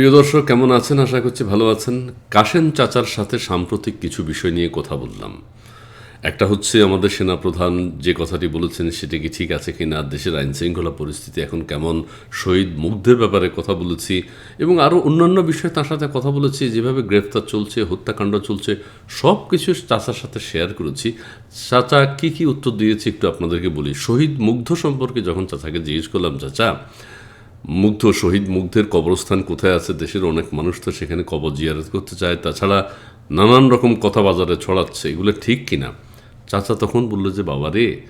প্রিয় দর্শক, কেমন আছেন? আশা করছি ভালো আছেন। কাশেম চাচার সাথে সাম্প্রতিক কিছু বিষয় নিয়ে কথা বললাম। একটা হচ্ছে আমাদের সেনাপ্রধান যে কথাটি বলেছেন, সেটা কি ঠিক আছে কি না দেশের আইন শৃঙ্খলা পরিস্থিতি এখন কেমন, শহীদ মুগ্ধের ব্যাপারে কথা বলেছি, এবং আরও অন্যান্য বিষয়ে তার সাথে কথা বলেছি, যেভাবে গ্রেফতার চলছে, হত্যাকাণ্ড চলছে সব কিছু চাচার সাথে শেয়ার করেছি। চাচা কী কী উত্তর দিয়েছি একটু আপনাদেরকে বলি। শহীদ মুগ্ধ সম্পর্কে যখন চাচাকে জিজ্ঞেস করলাম, চাচা মুগ্ধ শহীদ মুগ্ধের কবরস্থান কোথায় আছে? দেশের অনেক মানুষ তো সেখানে কবর জিয়ারত করতে চায়। তাছাড়া নানান রকম কথা বাজারে ছড়াচ্ছে। এগুলো ঠিক কিনা? চাচা তখন বলল যে, বাবা রে,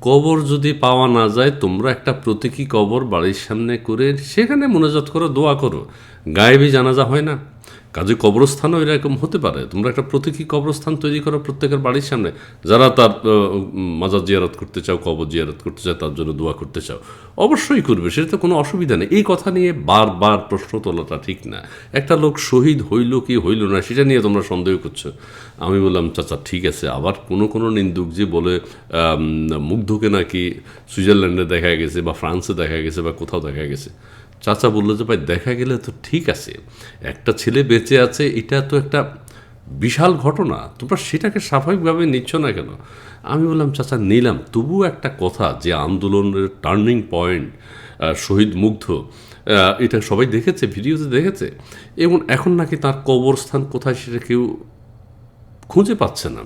কবর যদি পাওয়া না যায়, তোমরা একটা প্রতীকী কবর বাড়ির সামনে করে সেখানে মনোজাত করো, দোয়া করো। গায়েবি জানাজা হয় না? কাজে কবরস্থানও এরকম হতে পারে। তোমরা একটা প্রতীকী কবরস্থান তৈরি করো প্রত্যেকের বাড়ির সামনে। যারা তার মাজার জিয়ারত করতে চাও, কবর জিয়ারত করতে চাও, তার জন্য দোয়া করতে চাও, অবশ্যই করবে, সেটা কোনো অসুবিধা নেই। এই কথা নিয়ে বারবার প্রশ্ন তোলাটা ঠিক না। একটা লোক শহীদ হইল কি হইল না, সেটা নিয়ে তোমরা সন্দেহ করছ। আমি বললাম, চাচা, ঠিক আছে। আবার কোনো কোনো নিন্দুক যে বলে মুগ্ধকে নাকি সুইজারল্যান্ডে দেখা গেছে বা ফ্রান্সে দেখা গেছে বা কোথাও দেখা গেছে। চাচা বলল যে, ভাই, দেখা গেলে তো ঠিক আছে। একটা ছেলে বেঁচে আছে, এটা তো একটা বিশাল ঘটনা। তোমরা সেটাকে স্বাভাবিকভাবে নিচ্ছ না কেন? আমি বললাম, চাচা, নিলাম। তবুও একটা কথা যে, আন্দোলনের টার্নিং পয়েন্ট শহীদ মুগ্ধ এটা সবাই দেখেছে, ভিডিওতে দেখেছে। এবং এখন নাকি তার কবরস্থান কোথায় সেটা কেউ খুঁজে পাচ্ছে না।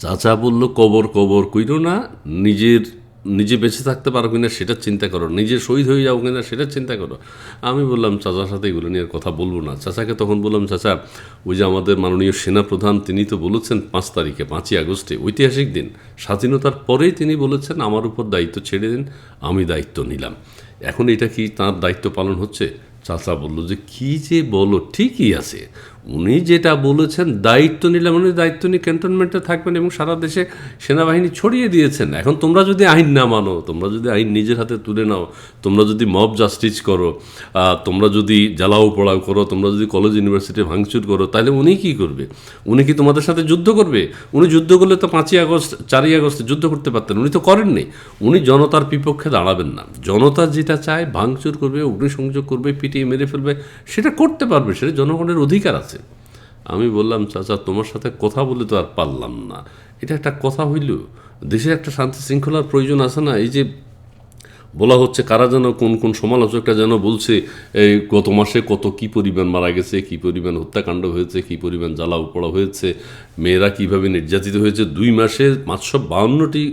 চাচা বলল, কবর কবর কইরো না। নিজের নিজে বেঁচে থাকতে পারো কিনা সেটা চিন্তা করো। নিজে শহীদ হয়ে যাও কিনা সেটা চিন্তা করো। আমি বললাম, চাচার সাথে এগুলো নিয়ে আর কথা বলব না। চাচাকে তখন বললাম, চাচা, ওই যে আমাদের মাননীয় সেনাপ্রধান, তিনি তো বলেছেন পাঁচ তারিখে, পাঁচই আগস্টে, ঐতিহাসিক দিন। স্বাধীনতার পরেই তিনি বলেছেন, আমার উপর দায়িত্ব ছেড়ে দিন, আমি দায়িত্ব নিলাম। এখন এটা কি তার দায়িত্ব পালন হচ্ছে? চাচা বলল যে, কি যে বলো, ঠিকই আছে। উনি যেটা বলেছেন, দায়িত্ব নিলাম, উনি দায়িত্ব নিয়ে ক্যান্টনমেন্টে থাকবেন এবং সারা দেশে সেনাবাহিনী ছড়িয়ে দিয়েছেন। এখন তোমরা যদি আইন না মানো, তোমরা যদি আইন নিজের হাতে তুলে নাও, তোমরা যদি মব জাস্টিস করো তোমরা যদি জ্বালাও পোড়াও করো, তোমরা যদি কলেজ ইউনিভার্সিটি ভাঙচুর করো, তাহলে উনি কি করবে? উনি কি তোমাদের সাথে যুদ্ধ করবে? উনি যুদ্ধ করলে তো পাঁচই আগস্ট, চারই আগস্টে যুদ্ধ করতে পারতেন, উনি তো করেননি। উনি জনতার বিপক্ষে দাঁড়াবেন না। জনতা যেটা চায় ভাঙচুর করবে, অগ্নিসংযোগ করবে, পিটিয়ে মেরে ফেলবে, সেটা করতে পারবে, সেটা জনগণের অধিকার আছে। আমি বললাম, চাচা, তোমার সাথে কথা বলে তো আর পারলাম না। এটা একটা কথা হইল। দেশের একটা শান্তি শৃঙ্খলার প্রয়োজন আছে না? এই যে বলা হচ্ছে, কারা যেন কোন কোন সমালোচকরা যেন বলছে, এই গত মাসে কত কি পরিমাণ মারা গেছে, কি পরিমাণ হত্যাকাণ্ড হয়েছে, কি পরিমাণ জ্বালাও পোড়া হয়েছে, মেয়েরা কীভাবে নির্যাতিত হয়েছে? দুই মাসে পাঁচশো বাউন্নটি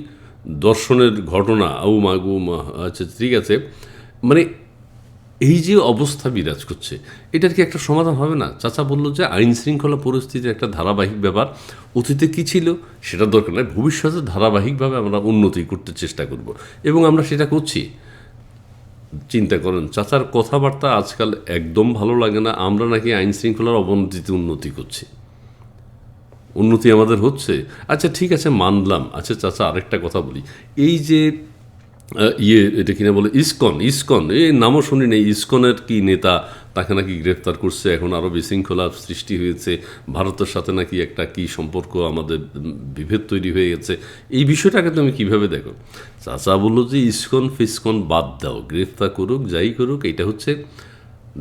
দর্শনের ঘটনা ও মাগু মা আচ্ছা ঠিক আছে। মানে এই যে অবস্থা বিরাজ করছে, এটার কি একটা সমাধান হবে না? চাচা বলল যে আইন শৃঙ্খলা পরিস্থিতির একটা ধারাবাহিক ব্যাপার। অতীতে কী ছিল? সেটা দরকার নয় ভবিষ্যতে ধারাবাহিকভাবে আমরা উন্নতি করতে চেষ্টা করব। এবং আমরা সেটা করছি। চিন্তা করেন, চাচার কথাবার্তা আজকাল একদম ভালো লাগে না। আমরা নাকি আইন শৃঙ্খলার অবনতিতে উন্নতি করছি। উন্নতি আমাদের হচ্ছে। আচ্ছা ঠিক আছে, মানলাম। আচ্ছা চাচা, আরেকটা কথা বলি। এই যে ইয়ে এটা কিনা বলে, ইসকন ইসকন। এই নামও শুনি নেই, ইসকনের কি নেতা, তাকে নাকি গ্রেফতার করছে, এখন আরও বিশৃঙ্খলা সৃষ্টি হয়েছে। ভারতের সাথে নাকি একটা কি সম্পর্ক আমাদের বিভেদ তৈরি হয়ে গেছে। এই বিষয়টাকে তুমি কীভাবে দেখো? চাচা বলল যে, ইসকন ফিসকন বাদ দাও, গ্রেফতার করুক, যাই করুক, এটা হচ্ছে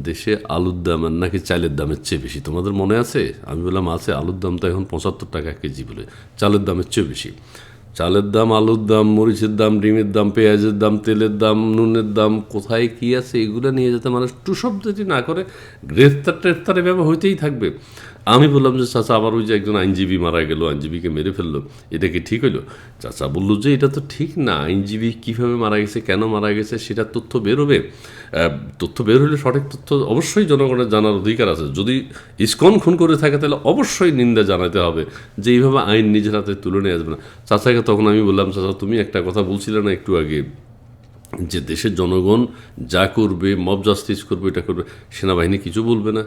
দেশে আলুর দাম আর নাকি চালের দামের চেয়ে বেশি। তোমাদের মনে আছে? আমি বললাম, আছে, আলুর দাম তো এখন পঁচাত্তর টাকা কেজি বলে, চালের দামের চেয়ে বেশি। চালের দাম, আলুর দাম, মরিচের দাম, ডিমের দাম, পেঁয়াজের দাম, তেলের দাম, নুনের দাম, কোথায় কী আছে এগুলো নিয়ে যেতে মানুষ টু শব্দটি না করে গ্রেফতার টেফতার এভাবে হইতেই থাকবে। আমি বললাম যে, চাচা, আবার ওই যে একজন আইনজীবী মারা গেল, আইনজীবীকে মেরে ফেলল। এটা কি ঠিক হইল? চাচা বলল যে, এটা তো ঠিক না। আইনজীবী কীভাবে মারা গেছে, কেন মারা গেছে, সেটা তথ্য বেরোবে তথ্য বের হলে সঠিক তথ্য অবশ্যই জনগণের জানার অধিকার আছে। যদি ইস্কন খুন করে থাকে, তাহলে অবশ্যই নিন্দা জানাতে হবে যে, এইভাবে আইন নিজের হাতে তুলে নিয়ে আসবে না। চাচাকে তখন আমি বললাম, চাচা, তুমি একটা কথা বলছিলে না একটু আগে, যে দেশের জনগণ যা করবে, মব জাস্টিস করবে এটা করবে, সেনাবাহিনী কিছু বলবে না।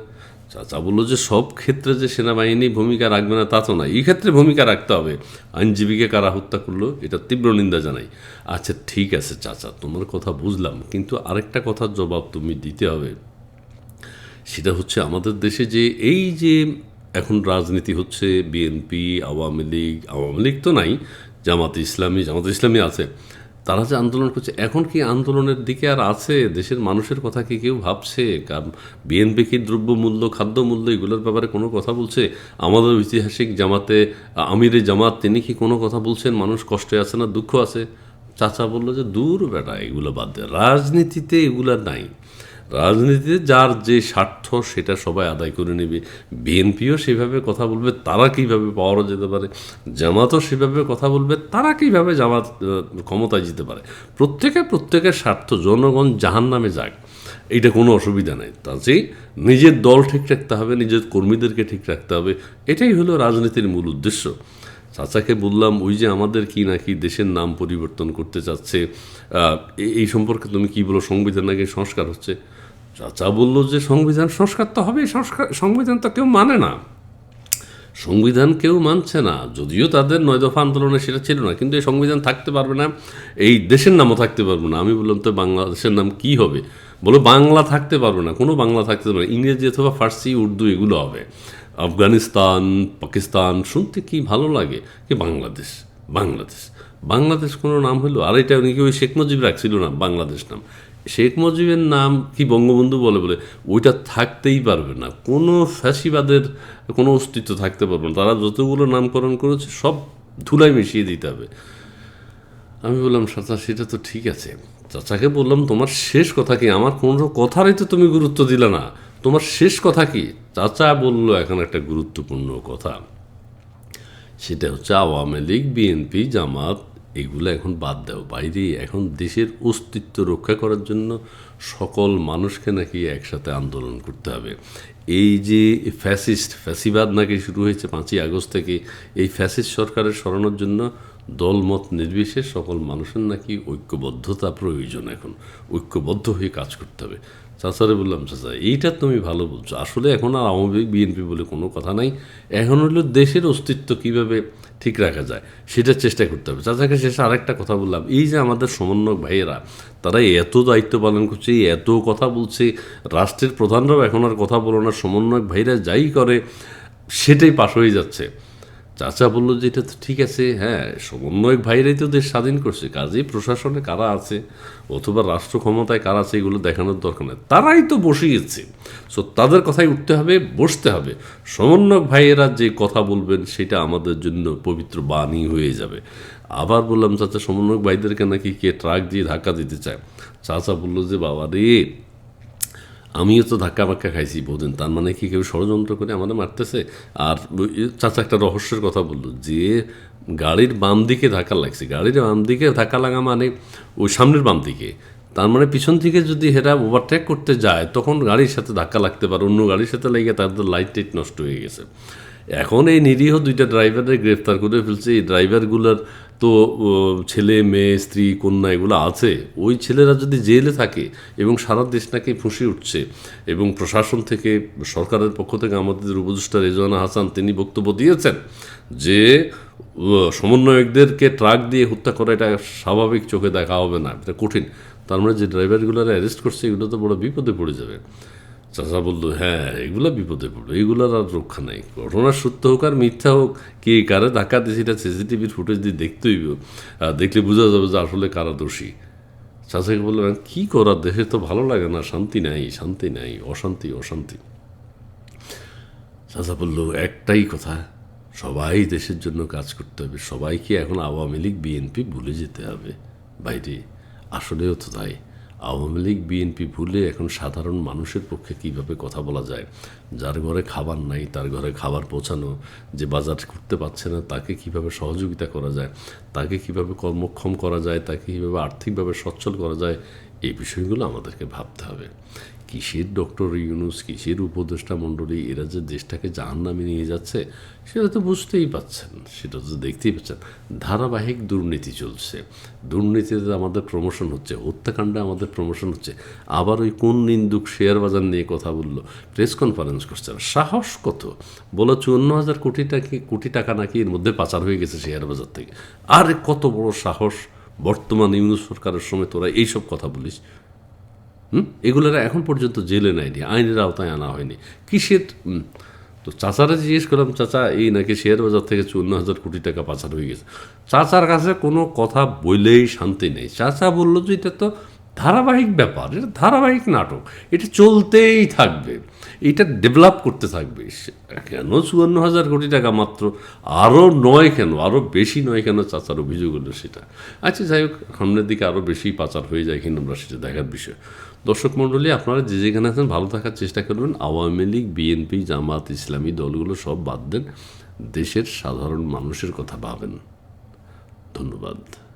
চাচা বলল যে, সব ক্ষেত্রে যে সেনাবাহিনী ভূমিকা রাখবে না, তা তো না এই ক্ষেত্রে ভূমিকা রাখতে হবে। আইনজীবীকে কারা হত্যা করল, এটা তীব্র নিন্দা জানাই। আচ্ছা ঠিক আছে চাচা, তোমার কথা বুঝলাম, কিন্তু আরেকটা কথার জবাব তুমি দিতে হবে। সেটা হচ্ছে, আমাদের দেশে যে এই যে এখন রাজনীতি হচ্ছে, বিএনপি, আওয়ামী লীগ আওয়ামী লীগ তো নাই, জামাত ইসলামী জামাত ইসলামী আছে। তারা যে আন্দোলন করছে, এখন কি আন্দোলনের দিকে আর আছে? দেশের মানুষের কথা কি কেউ ভাবছে? বিএনপি কি দ্রব্যমূল্য, খাদ্যমূল্য, এগুলোর ব্যাপারে কোনো কথা বলছে? আমাদের ঐতিহাসিক জামাতে, আমিরে জামাত, তিনি কি কোনো কথা বলছেন? মানুষ কষ্টে আছে না দুঃখ আছে? চাচা বলল যে, দূর বেটা, এগুলো বাদ দেয় রাজনীতিতে এগুলো নাই। রাজনীতিতে যার যে স্বার্থ, সেটা সবাই আদায় করে নেবে। বিএনপিও সেভাবে কথা বলবে, তারা কীভাবে পাওয়ারও যেতে পারে? জামাতও সেভাবে কথা বলবে, তারা কীভাবে জামাত ক্ষমতায় যেতে পারে? প্রত্যেকে প্রত্যেকের স্বার্থ, জনগণ জাহান নামে যাক, এইটা কোনো অসুবিধা নেই। তাতেই নিজের দল ঠিক রাখতে হবে, নিজের কর্মীদেরকে ঠিক রাখতে হবে, এটাই হলো রাজনীতির মূল উদ্দেশ্য। চাচাকে বললাম, ওই যে আমাদের কি নাকি দেশের নাম পরিবর্তন করতে চাচ্ছে এই সম্পর্কে তুমি কি বলো? সংবিধান নাকি সংস্কার হচ্ছে? চাচা বলল যে সংবিধান সংস্কার তো হবে সংস্কার, সংবিধান তো কেউ মানে না। সংবিধান কেউ মানছে না, যদিও তাদের নয় দফা আন্দোলনে সেটা ছিল না, কিন্তু এই সংবিধান থাকতে পারবে না, এই দেশের নামও থাকতে পারবে না। আমি বললাম, তো বাংলাদেশের নাম কি হবে? বলো, বাংলা থাকতে পারবে না, কোনো বাংলা থাকতে পারবে না, ইংরেজি অথবা ফার্সি, উর্দু এগুলো হবে। আফগানিস্তান, পাকিস্তান, শুনতে কি ভালো লাগে? কি বাংলাদেশ বাংলাদেশ বাংলাদেশ কোনো নাম হলো? আর এটা নাকি ওই শেখ মুজিব রাখছিল না, বাংলাদেশ নাম। শেখ মুজিবের নাম কি বঙ্গবন্ধু বলে বলে, ওইটা থাকতেই পারবে না। কোনো ফ্যাসিবাদের কোনো অস্তিত্ব থাকতে পারবে না। তারা যতগুলো নামকরণ করেছে, সব ধুলাই মিশিয়ে দিতে হবে। আমি বললাম, চাচা, সেটা তো ঠিক আছে। চাচাকে বললাম, তোমার শেষ কথা কি? আমার কোনো কথারই তো তুমি গুরুত্ব দিলে না। তোমার শেষ কথা কি? চাচা বলল, এখন একটা গুরুত্বপূর্ণ কথা। সেটা হচ্ছে আওয়ামী লীগ, বিএনপি, জামাত এগুলো এখন বাদ দাও। বাইরে এখন দেশের অস্তিত্ব রক্ষা করার জন্য সকল মানুষকে নাকি একসাথে আন্দোলন করতে হবে। এই যে ফ্যাসিস্ট, ফ্যাসিবাদ নাকি শুরু হয়েছে পাঁচই আগস্ট থেকে, এই ফ্যাসিস্ট সরকারের সরানোর জন্য দলমত নির্বিশেষ সকল মানুষের নাকি ঐক্যবদ্ধতা প্রয়োজন এখন। ঐক্যবদ্ধ হয়ে কাজ করতে হবে। চাচারে বললাম, চাচা, এইটা তুমি ভালো বলছো। আসলে এখন আর আওয়ামী লীগ, বিএনপি বলে কোনো কথা নাই। এখন হলো দেশের অস্তিত্ব কীভাবে ঠিক রাখা যায়। সেটা চেষ্টা করতে হবে। চাচাকে শেষে আরেকটা কথা বললাম। এই যে আমাদের সমন্বয়ক ভাইয়েরা, তারা এত দায়িত্ব পালন করছে, এত কথা বলছে, রাষ্ট্রের প্রধানরাও এখন আর কথা বলো না, সমন্বয়ক ভাইরা যাই করে, সেটাই পাশ হয়ে যাচ্ছে। চাচা বলল যে, এটা তো ঠিক আছে হ্যাঁ সমন্বয়ক ভাইরাই তো দেশ স্বাধীন করছে, কাজেই প্রশাসনে কারা আছে, অথবা রাষ্ট্র ক্ষমতায় কারা আছে, এগুলো দেখানোর দরকার নেই। তারাই তো বসিয়েছে সো তাদের কথাই উঠতে হবে, বসতে হবে। সমন্বয়ক ভাইয়েরা যে কথা বলবেন, সেটা আমাদের জন্য পবিত্র বাণী হয়ে যাবে। আবার বললাম, চাচা, সমন্বয়ক ভাইদেরকে নাকি কে ট্রাক দিয়ে ধাক্কা দিতে চায়? চাচা বলল যে বাবা রে আমিও তো ধাক্কা বাক্কা খাইছি বহুদিন। তার মানে কি কেউ ষড়যন্ত্র করে আমাদের মারতেছে? আর চাচা একটা রহস্যের কথা বলল, যে গাড়ির বাম দিকে ধাক্কা লাগছে। গাড়ির বাম দিকে ধাক্কা লাগা মানে ওই সামনের বাম দিকে। তার মানে পিছন থেকে যদি হেরা ওভারটেক করতে যায়, তখন গাড়ির সাথে ধাক্কা লাগতে পারে, অন্য গাড়ির সাথে লেগে তাদের লাইট টাইট নষ্ট হয়ে গেছে। এখন এই নিরীহ দুইটা ড্রাইভারের গ্রেফতার করে ফেলছে। এই ড্রাইভারগুলোর তো ছেলে, মেয়ে, স্ত্রী, কন্যা এগুলো আছে। ওই ছেলেরা যদি জেলে থাকে এবং সারা দেশ নাকি ফুঁসে উঠছে এবং প্রশাসন থেকে, সরকারের পক্ষ থেকে আমাদের উপদেষ্টা রেজওয়ানা হাসান তিনি বক্তব্য দিয়েছেন যে সমন্বয়কদেরকে ট্রাক দিয়ে হত্যা করা এটা স্বাভাবিক চোখে দেখা হবে না, এটা কঠিন। তার মানে যে ড্রাইভারগুলো অ্যারেস্ট করছে, এগুলো তো বড় বিপদে পড়ে যাবে। চাচা বলল হ্যাঁ এগুলো বিপদে পড়ল এগুলোর আর রক্ষা নেই। ঘটনার সত্য হোক আর মিথ্যা হোক, কে কারে ধাক্কা দিয়েছে এটা সিসিটিভির ফুটেজ দিয়ে দেখতেই দেখলে বোঝা যাবে যে আসলে কারা দোষী। চাচাকে বললাম কী করার দেশে তো ভালো লাগে না, শান্তি নাই শান্তি নাই, অশান্তি অশান্তি। চাচা বলল, একটাই কথা, সবাই দেশের জন্য কাজ করতে হবে, সবাইকে এখন আওয়ামী লীগ, বিএনপি ভুলে যেতে হবে। বাইরে আসলেও তো তাই। আওয়ামী লীগ, বিএনপি ভুলে এখন সাধারণ মানুষের পক্ষে কীভাবে কথা বলা যায়? যার ঘরে খাবার নাই, তার ঘরে খাবার পৌঁছানো, যে বাজার করতে পারছে না, তাকে কীভাবে সহযোগিতা করা যায়? তাকে কীভাবে কর্মক্ষম করা যায়? তাকে কীভাবে আর্থিকভাবে সচ্ছল করা যায়? এই বিষয়গুলো আমাদেরকে ভাবতে হবে। কিসের ডক্টর ইউনুস কিসের উপদেষ্টা মণ্ডলী, এরা যে দেশটাকে জাহান নামে নিয়ে যাচ্ছে, সেটা তো বুঝতেই পাচ্ছেন, সেটা তো দেখতেই পাচ্ছেন। ধারাবাহিক দুর্নীতি চলছে। দুর্নীতিতে আমাদের প্রমোশন হচ্ছে, হত্যাকাণ্ডে আমাদের প্রমোশন হচ্ছে। আবার ওই কোন নিন্দুক শেয়ার বাজার নিয়ে কথা বলল? প্রেস কনফারেন্স করছে সাহস কত? বলো চুয়ান্ন হাজার কোটি টাকা কোটি টাকা নাকি এর মধ্যে পাচার হয়ে গেছে শেয়ার বাজার থেকে। আরে কত বড় সাহস! বর্তমান ইউনুস সরকারের সময় তোরা এইসব কথা বলিস। হুম? এগুলোরা এখন পর্যন্ত জেলে নেয়নি, আইনের আওতায় আনা হয়নি। কিসের তো চাচারা জিজ্ঞেস করলাম, চাচা, এই নাকি শেয়ার বাজার থেকে চুয়ান্ন হাজার কোটি টাকা পাচার হয়ে গেছে? চাচার কাছে কোনো কথা বললেই শান্তি নেই। চাচা বলল যে, এটা তো ধারাবাহিক ব্যাপার, এটা ধারাবাহিক নাটক, এটা চলতেই থাকবে, এটা ডেভেলপ করতে থাকবে। কেন চুয়ান্ন হাজার কোটি টাকা মাত্র? আরও নয় কেন? আরও বেশি নয় কেন? চাচার অভিযোগ হলো সেটা। আচ্ছা যাই হোক, সামনের দিকে আরও বেশি পাচার হয়ে যায় কিনা আমরা সেটা দেখার বিষয়। দর্শক মণ্ডলী, আপনারা যে যেখানে আছেন ভালো থাকার চেষ্টা করবেন। আওয়ামী লীগ, বিএনপি, জামাত, ইসলামী দলগুলো সব বাদ দেন। দেশের সাধারণ মানুষের কথা ভাবেন। ধন্যবাদ।